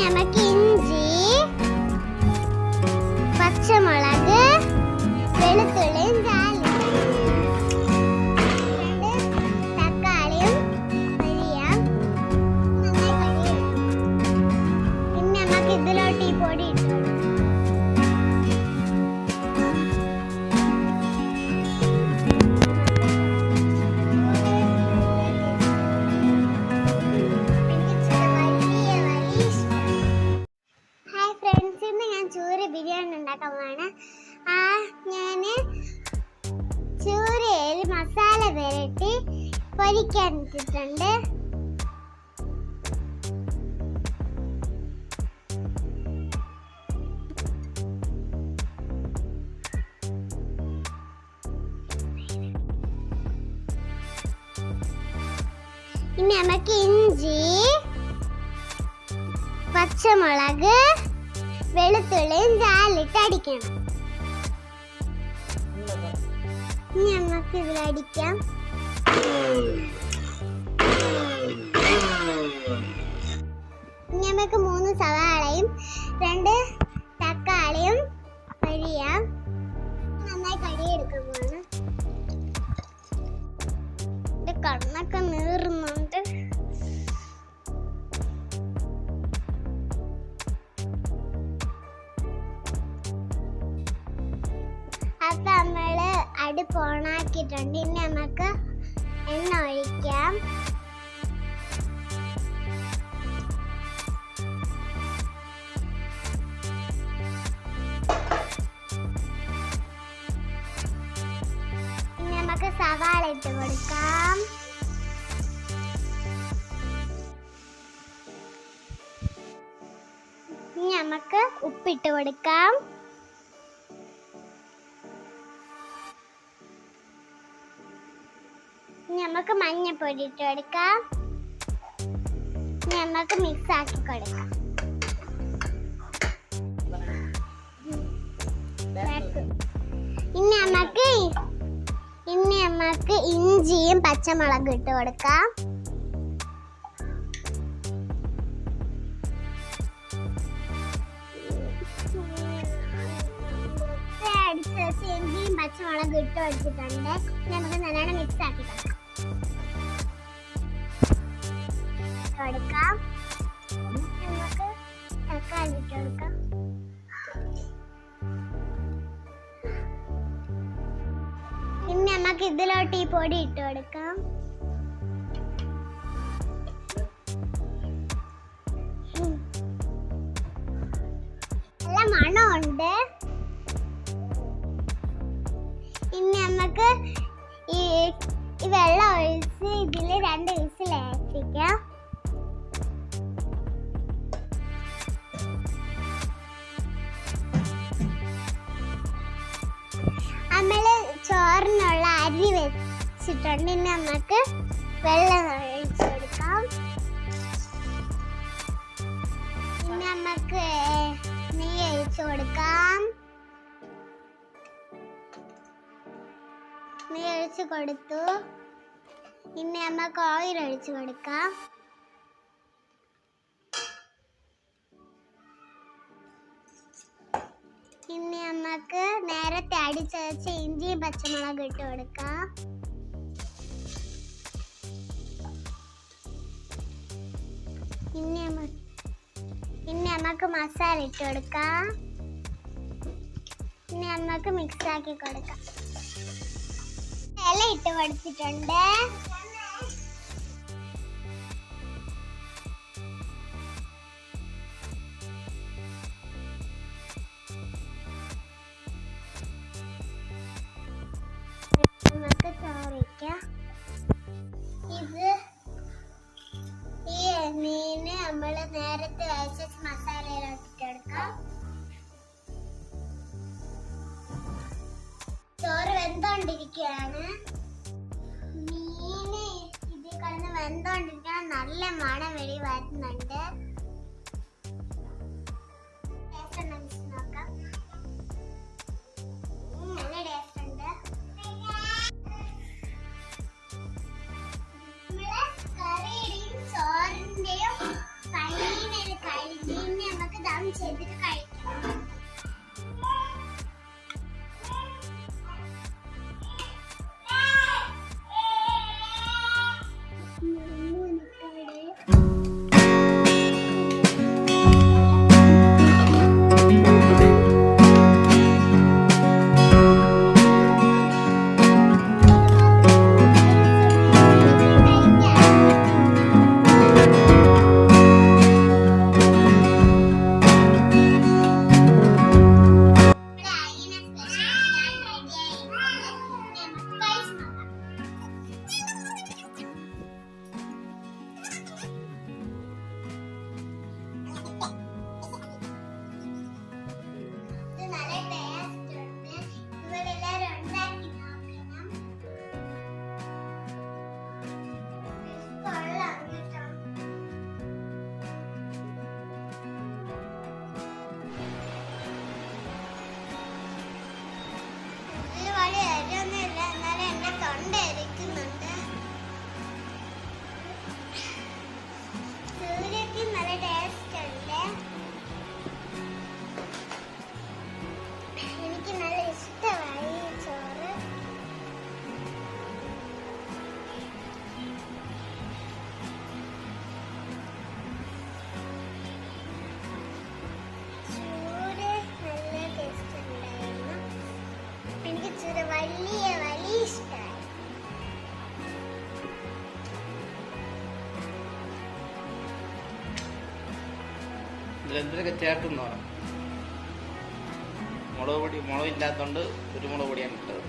ഇനി നമുക്ക് ഇഞ്ചി പച്ചമുളക് വെളുത്തുള്ളിയും പൊരിക്കാൻ ഇട്ടിട്ടുണ്ട്. ഇനി നമുക്ക് ഇഞ്ചി പച്ചമുളക് വെളുത്തുള്ളിയും ചാലിട്ട് അടിക്കണം. ഇനി നമുക്ക് ഇതിലടിക്കാം. നമുക്ക് മൂന്ന് സവാളയും രണ്ട് തക്കാളിയും കഴിയാം നന്നായി കടിയെടുക്കാൻ പോവാണ്. എന്റെ കണ്ണൊക്കെ നീറുന്നുണ്ട്. അപ്പൊ നമ്മൾ അടുപ്പ് ഓണാക്കിയിട്ടുണ്ട് ഇനി നമുക്ക് എണ്ണ നമുക്ക് സവാള ഇട്ട് കൊടുക്കാം. നമുക്ക് ഉപ്പിട്ട് കൊടുക്കാം. നമുക്ക് മഞ്ഞപ്പൊടി ഇട്ട് കൊടുക്കാം. നമുക്ക് മിക്സ് ആക്കി കൊടുക്കാം ഇനി നമുക്ക് ഇനി നമുക്ക് ഇഞ്ചിയും പച്ചമുളകും ഇട്ട് കൊടുക്കാം. ഇഞ്ചിയും പച്ചമുളകും ഇട്ട് വെച്ചിട്ടുണ്ട് നമുക്ക് നല്ലോണം മിക്സ് ആക്കി കൊടുക്കാം. കൊടുക്കാം നമുക്ക് തക്കാളി ഇട്ട് കൊടുക്കാം. പിന്നെ നമുക്ക് ഇതിലോട്ട് ഈ പൊടി ഇട്ട് കൊടുക്കാം. മണമുണ്ട്. ഇനി നമുക്ക് ഈ വെള്ളം ഒഴിച്ച് ഇതിൽ രണ്ട് വിസിൽ വെച്ചിട്ടുണ്ട്. ഇനി നമുക്ക് വെള്ളം ഒഴിച്ചു കൊടുക്കാം. ഇനി നമുക്ക് നെയ്യ് ഒഴിച്ചു കൊടുക്കാം. നെയ്യ് ഒഴിച്ചു കൊടുത്തു. ഇനി നമുക്ക് ഓയിൽ ഒഴിച്ചു കൊടുക്കാം. ഇനി നമുക്ക് നേരത്തെ അടിച്ചു വെച്ച ഇഞ്ചിയും പച്ചമുളകും ഇട്ട് കൊടുക്കാം. ഇനി ഇനി നമുക്ക് മസാല ഇട്ട് കൊടുക്കാം. ഇനി നമുക്ക് മിക്സ് ആക്കി കൊടുക്കാം. ഇല ഇട്ട് കൊടുത്തിട്ടുണ്ട്. നേരത്തെ അയച്ച മസാലയിലോട്ടിട്ടെടുക്കാം ചോറ് വെന്തോണ്ടിരിക്കുകയാണ് മീന് ഇതിൽ കിടന്ന് വെന്തോണ്ടിരിക്കാൻ നല്ല മണം വെളി വരുന്നുണ്ട്. 姐姐 ഇതിലെന്തൊരു ചേർക്കും എന്ന് പറയാം. മുളക് പൊടി മുളക് ഇല്ലാത്തതുകൊണ്ട് കുരുമുളക് പൊടിയാണ് ഇട്ടത്.